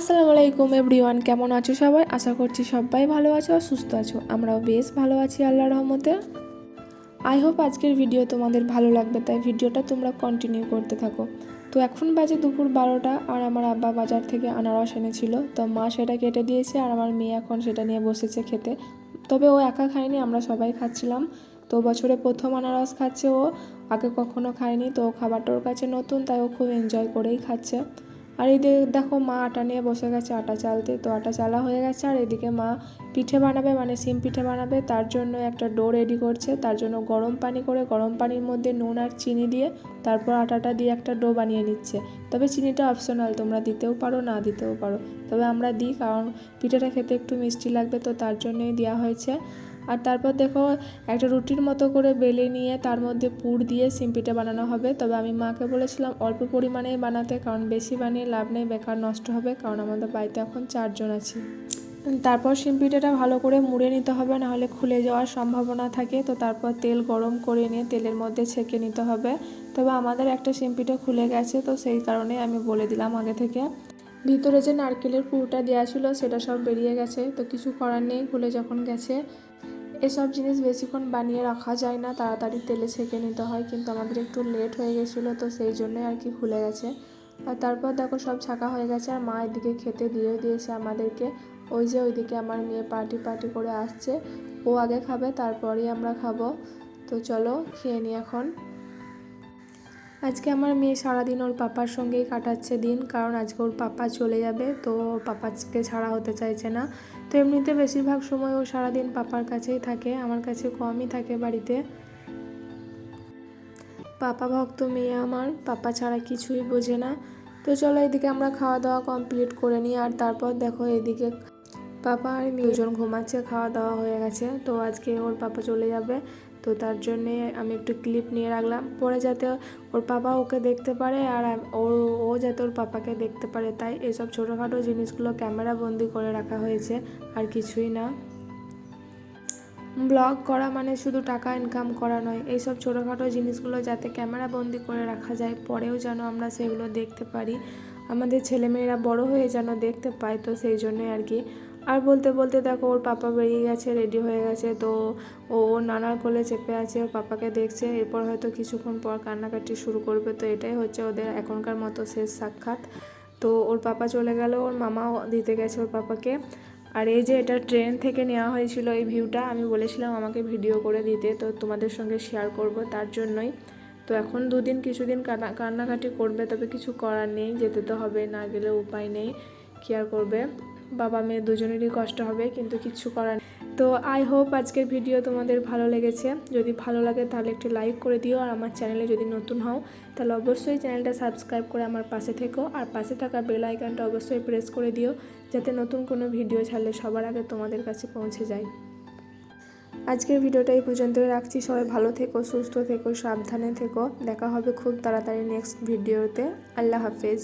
আসসালামু আলাইকুম এভরিওয়ান কেমন আছো সবাই? আশা করছি সবাই ভালো আছো আর সুস্থ আছো। আমরাও বেশ ভালো আছি আল্লাহ রহমতে। আই হোপ আজকের ভিডিও তোমাদের ভালো লাগবে, তাই ভিডিওটা তোমরা কন্টিনিউ করতে থাকো। তো এখন বাজে দুপুর বারোটা, আর আমার আব্বা বাজার থেকে আনারস এনেছিল। তো মা সেটা কেটে দিয়েছে, আর আমার মেয়ে এখন সেটা নিয়ে বসেছে খেতে। তবে ও একা খায়নি, আমরা সবাই খাচ্ছিলাম। তো বছরে প্রথম আনারস খাচ্ছে ও, আগে কখনো খায়নি। তো খাবারটা ওর কাছে নতুন, তাই ও খুব এনজয় করেই খাচ্ছে। আর এদিকে দেখো মা আটা নিয়ে বসে গেছে, আটা চালতে। তো আটা চালা হয়ে গেছে আর এদিকে মা পিঠে বানাবে মানে সিম পিঠে বানাবে। তার জন্য একটা ডো রেডি করছে। তার জন্য গরম পানি করে, গরম পানির মধ্যে নুন আর চিনি দিয়ে তারপর আটাটা দিয়ে একটা ডো বানিয়ে নিচ্ছে। তবে চিনিটা অপশনাল তোমরা দিতেও পারো, না দিতেও পারো। তবে আমরা দিই, কারণ পিঠেটা খেতে একটু মিষ্টি লাগবে। তো তার জন্যই দেওয়া হয়েছে। আর তারপর দেখো একটা রুটির মতো করে বেলে নিয়ে তার মধ্যে পুর দিয়ে সিম পিঠে বানানো হবে। তবে আমি মাকে বলেছিলাম অল্প পরিমাণেই বানাতে, কারণ বেশি বানিয়ে লাভ নেই, বেকার নষ্ট হবে, কারণ আমাদের বাড়িতে এখন চারজন আছি। তারপর সিম পিঠেটা ভালো করে মুড়ে নিতে হবে, নাহলে খুলে যাওয়ার সম্ভাবনা থাকে। তো তারপর তেল গরম করে নিয়ে তেলের মধ্যে ছেঁকে নিতে হবে। তবে আমাদের একটা সিম পিঠে খুলে গেছে, তো সেই কারণে আমি বলে দিলাম আগে থেকে। ভিতরে যে নারকেলের পুরোটা দেওয়া ছিল, সেটা সব বেরিয়ে গেছে। তো কিছু করার নেই, খুলে যখন গেছে এসব জিনিস বেশিক্ষণ বানিয়ে রাখা যায় না। তাড়াতাড়ি তেলে ছেঁকে নিতে হয়, কিন্তু আমাদের একটু লেট হয়ে গেছিল, তো সেই জন্যই আর কি খুলে গেছে। আর তারপর দেখো সব ছাকা হয়ে গেছে, আর মা এদিকে খেতে দিয়ে দিয়েছে আমাদেরকে। ওই যে ওইদিকে আমার মেয়ে পার্টি পার্টি করে আসছে। ও আগে খাবে, তারপরেই আমরা খাব। তো চলো, খেয়ে নিই এখন। আজকে আমার মেয়ে সারাদিন ওর পাপার সঙ্গেই কাটাচ্ছে দিন, কারণ আজকে ওর পাপা চলে যাবে, তো পাপাকে ছাড়া হতে চাইছে না। তো এমনিতে বেশিরভাগ সময় ও সারাদিন পাপার কাছেই থাকে, আমার কাছে কমই থাকে বাড়িতে। পাপা ভক্ত মেয়ে আমার, পাপা ছাড়া কিছুই বোঝে না। তো চলো এদিকে আমরা খাওয়া দাওয়া কমপ্লিট করে নিই, আর তারপর দেখো এদিকে পাপা আর মেয়েজন ঘুমাচ্ছে খাওয়া দাওয়া হয়ে গেছে, তো আজকে ওর পাপা চলে যাবে। তো তার জন্যে আমি একটু ক্লিপ নিয়ে রাখলাম। পরে যাতে ওর পাপা ওকে দেখতে পারে আর ও ও যাতে ওর পাপাকে দেখতে পারে। তাই এসব ছোটোখাটো জিনিসগুলো ক্যামেরা বন্দি করে রাখা হয়েছে, আর কিছুই না। ব্লগ করা মানে শুধু টাকা ইনকাম করা নয়, এইসব ছোটোখাটো জিনিসগুলো যাতে ক্যামেরা বন্দি করে রাখা যায়, পরেও যেন আমরা সেগুলো দেখতে পারি। আমাদের ছেলেমেয়েরা বড় হয়ে যেন দেখতে পায়, তো সেই জন্যই আর কি। আর বলতে বলতে দেখো ওর পাপা বেরিয়ে গেছে রেডি হয়ে গেছে। তো ও ওর নানার কোলে চেপে আছে, ওর পাপাকে দেখছে। এরপর হয়তো কিছুক্ষণ পর কান্নাকাটি শুরু করবে। তো এটাই হচ্ছে ওদের এখনকার মতো শেষ সাক্ষাৎ। তো ওর পাপা চলে গেল, ওর মামাও দিতে গেছে ওর পাপাকে। আর এই যে এটা ট্রেন থেকে নেওয়া হয়েছিল এই ভিউটা, আমি বলেছিলাম আমাকে ভিডিও করে দিতে, তো তোমাদের সঙ্গে শেয়ার করব তার জন্যই। তো এখন দুদিন, কিছুদিন কান্না কান্নাকাটি করবে, তবে কিছু করার নেই, যেতে তো হবে, না গেলে উপায় নেই, কি আর করবে? বাবা মেয়ে দুজনেরই কষ্ট হবে, কিন্তু কিছু করার। তো আই হোপ আজকের ভিডিও তোমাদের ভালো লেগেছে। যদি ভালো লাগে তাহলে একটু লাইক করে দিও, আর আমার চ্যানেলে যদি নতুন হও, তাহলে অবশ্যই চ্যানেলটা সাবস্ক্রাইব করে আমার পাশে থেকো, আর পাশে থাকা বেল আইকনটা অবশ্যই প্রেস করে দিও, যাতে নতুন কোনো ভিডিও ছাড়লে সবার আগে তোমাদের কাছে পৌঁছে যায়। আজকের ভিডিওটা এই পর্যন্তই রাখছি। সবাই ভালো থেকো, সুস্থ থেকো, সাবধানে থেকো। দেখা হবে খুব তাড়াতাড়ি নেক্সট ভিডিওতে আল্লাহ হাফেজ।